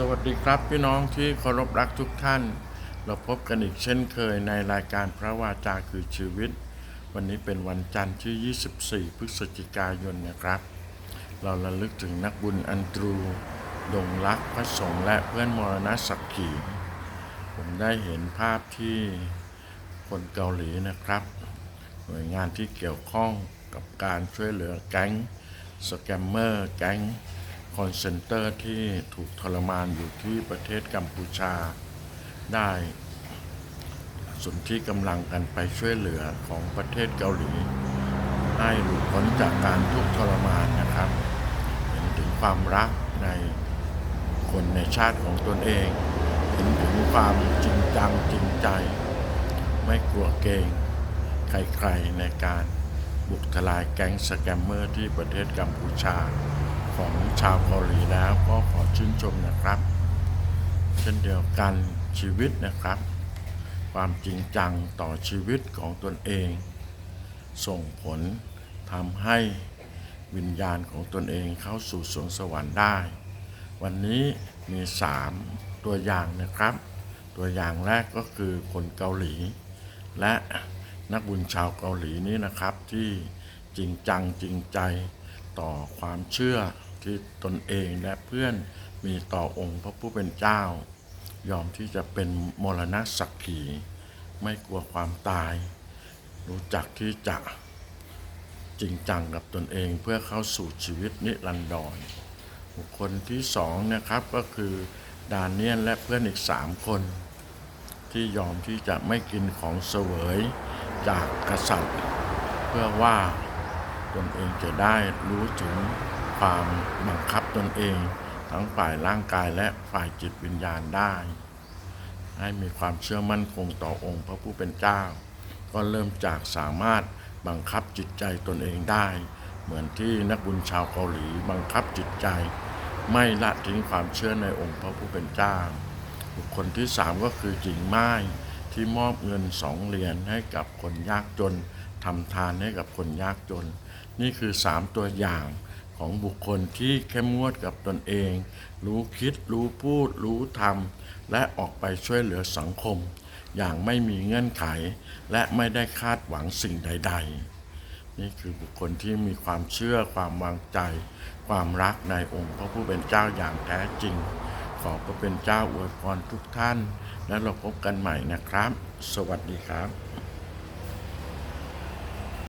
สวัสดีครับพี่น้องที่เคารพรักทุกท่าน เราพบกันอีกเช่นเคยในรายการพระวาจาคือชีวิต วันนี้เป็นวันจันทร์ที่ 24 พฤศจิกายนนะครับ เราระลึกถึงนักบุญอันตรูดงรักพระสงฆ์และเพื่อนมรณศักขีผมได้เห็นภาพที่คนเกาหลีนะครับ หน่วยงานที่เกี่ยวข้องกับการช่วยเหลือแก๊งสแกมเมอร์แก๊ง คอนเซนเตอร์ที่ถูกทรมานอยู่ที่ประเทศกัมพูชา ได้สนที่กำลังกันไปช่วยเหลือของประเทศเกาหลี ให้หลุดพ้นจากการทุกข์ทรมานนะครับ เห็นถึงความรักในคนในชาติของตนเอง เห็นถึงความจริงจังจริงใจ ไม่กลัวเกรงใครๆในการบุกทลายแก๊งสแกมเมอร์ที่ประเทศกัมพูชา ของชาวเกาหลีแล้วก็ขอชื่นชมนะครับ เช่นเดียวกันชีวิตนะครับ ความจริงจังต่อชีวิตของตนเอง ส่งผลทำให้วิญญาณของตนเองเข้าสู่สวงสวรรค์ได้ วันนี้มีสามตัวอย่างนะครับ ตัวอย่างแรกก็คือคนเกาหลี และนักบุญชาวเกาหลีนี้นะครับที่จริงจังจริงใจต่อความเชื่อ ที่ตนเองและเพื่อนมีต่อองค์พระผู้เป็นเจ้า ยอมที่จะเป็นมรณะสักขีไม่กลัวความตาย รู้จักที่จะจริงจังกับตนเองเพื่อเข้าสู่ชีวิตนิรันดรบุคคลที่สองนะครับก็คือดานเนียนและเพื่อนอีกสามคน ที่ยอมที่จะไม่กินของเสวยจากกษัตริย์ เพื่อว่าตนเองจะได้รู้ถึง ความบังคับตนเอง ทั้งฝ่ายร่างกายและฝ่ายจิตวิญญาณได้ ให้มีความเชื่อมั่นคงต่อองค์พระผู้เป็นเจ้า ก็เริ่มจากสามารถบังคับจิตใจตนเองได้ เหมือนที่นักบุญชาวเกาหลีบังคับจิตใจ ไม่ละทิ้งความเชื่อในองค์พระผู้เป็นเจ้า บุคคลที่สามก็คือหญิงไม้ที่มอบเงินสองเหรียญให้กับคนยากจนทำทานให้กับคนยากจน นี่คือสามตัวอย่าง ของบุคคลที่เข้มงวดกับตนเอง รู้คิดรู้พูด รู้ทำและออกไปช่วยเหลือสังคม อย่างไม่มีเงื่อนไข และไม่ได้คาดหวังสิ่งใด ๆ นี่คือบุคคลที่มีความเชื่อความวางใจ ความรักในองค์พระผู้เป็นเจ้าอย่างแท้จริง ขอพระเป็นเจ้าอวยพรทุกท่าน และเราพบกันใหม่นะครับ สวัสดีครับ